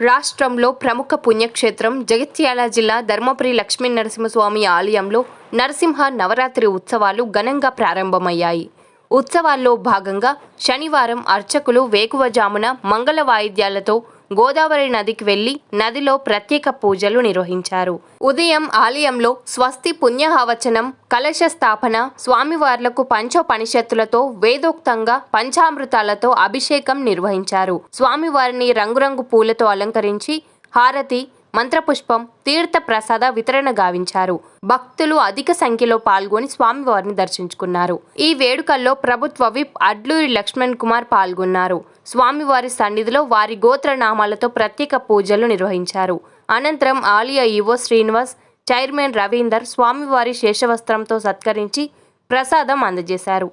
రాష్ట్రంలో ప్రముఖ పుణ్యక్షేత్రం జగిత్యాల జిల్లా ధర్మపురి లక్ష్మీ నరసింహస్వామి ఆలయంలో నరసింహ నవరాత్రి ఉత్సవాలు ఘనంగా ప్రారంభమయ్యాయి. ఉత్సవాల్లో భాగంగా శనివారం అర్చకులు వేకువజామున మంగళ వాయిద్యాలతో గోదావరి నదికి వెళ్ళి నదిలో ప్రత్యేక పూజలు నిర్వహించారు. ఉదయం ఆలయంలో స్వస్తి పుణ్యహవచనం కలశ స్థాపన స్వామివార్లకు పంచోపనిషత్తులతో వేదోక్తంగా పంచామృతాలతో అభిషేకం నిర్వహించారు. స్వామివారిని రంగురంగు పూలతో అలంకరించి హారతి మంత్రపుష్పం తీర్థ ప్రసాద వితరణ గావించారు. భక్తులు అధిక సంఖ్యలో పాల్గొని స్వామివారిని దర్శించుకున్నారు. ఈ వేడుకల్లో ప్రభుత్వ విప్ అడ్లూరి లక్ష్మణ్ కుమార్ పాల్గొన్నారు. స్వామివారి సన్నిధిలో వారి గోత్ర నామాలతో ప్రత్యేక పూజలు నిర్వహించారు. అనంతరం ఆలయ ఈవో శ్రీనివాస్ చైర్మన్ రవీందర్ స్వామివారి శేషవస్త్రంతో సత్కరించి ప్రసాదం అందజేశారు.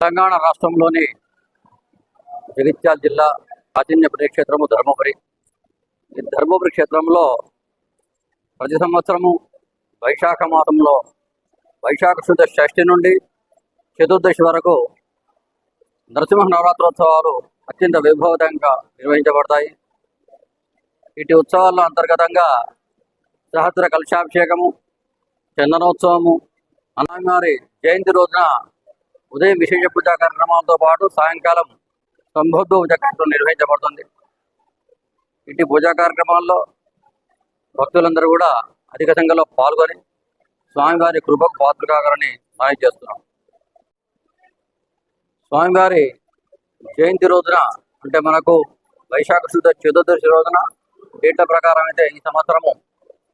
తెలంగాణ రాష్ట్రంలోని జగిత్యాల జిల్లా ప్రాచీన్య పుణ్యక్షేత్రము ధర్మపురి. ఈ ధర్మపురి క్షేత్రంలో ప్రతి సంవత్సరము వైశాఖ మాసంలో వైశాఖ శుద్ధ షష్ఠి నుండి చతుర్దశి వరకు నరసింహ నవరాత్రోత్సవాలు అత్యంత వైభవంగా నిర్వహించబడతాయి. ఇటు ఉత్సవాల్లో అంతర్గతంగా సహస్ర కలశాభిషేకము చందనోత్సవము అన్నగారి జయంతి రోజున ఉదయం విశేష పూజా కార్యక్రమాలతో పాటు సాయంకాలం సంబోధ పూజ కార్యక్రమం నిర్వహించబడుతుంది. ఇంటి పూజా కార్యక్రమాల్లో భక్తులందరూ కూడా అధిక సంఖ్యలో పాల్గొని స్వామివారి కృపకు పాత్ర కాగలని మనం చేస్తున్నాం. స్వామివారి జయంతి రోజున అంటే మనకు వైశాఖ శుద్ధ చతుర్దశి రోజున డేటా ప్రకారం అయితే ఈ సంవత్సరము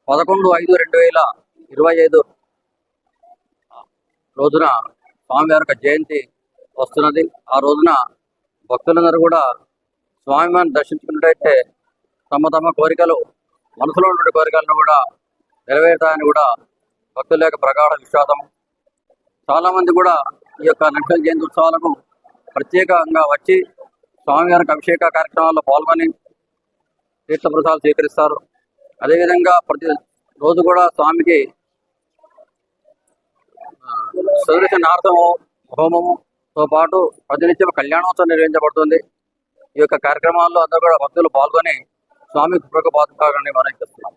పదకొండు ఐదు రెండు వేల ఇరవై ఐదు రోజున స్వామివారి యొక్క జయంతి వస్తున్నది. ఆ రోజున భక్తులందరూ కూడా స్వామివారిని దర్శించుకున్నట్టయితే తమ తమ కోరికలు మనసులో ఉన్న కోరికలను కూడా నెరవేరుతాయని కూడా భక్తుల యొక్క ప్రగాఢ విశ్వాసం. చాలా మంది కూడా ఈ యొక్క నక్షల జయంతి ఉత్సవాలకు ప్రత్యేకంగా వచ్చి స్వామివారికి అభిషేక కార్యక్రమాల్లో పాల్గొని తీర్థప్రసాదాలు స్వీకరిస్తారు. అదేవిధంగా ప్రతి రోజు కూడా స్వామికి సదృశ నారదము హోమముతో పాటు ప్రతినిత్యం కళ్యాణోత్సవం నిర్వహించబడుతుంది. ఈ యొక్క కార్యక్రమాల్లో అందరూ కూడా భక్తులు పాల్గొని స్వామి కృపకు పాత్రని మనం చేస్తున్నాం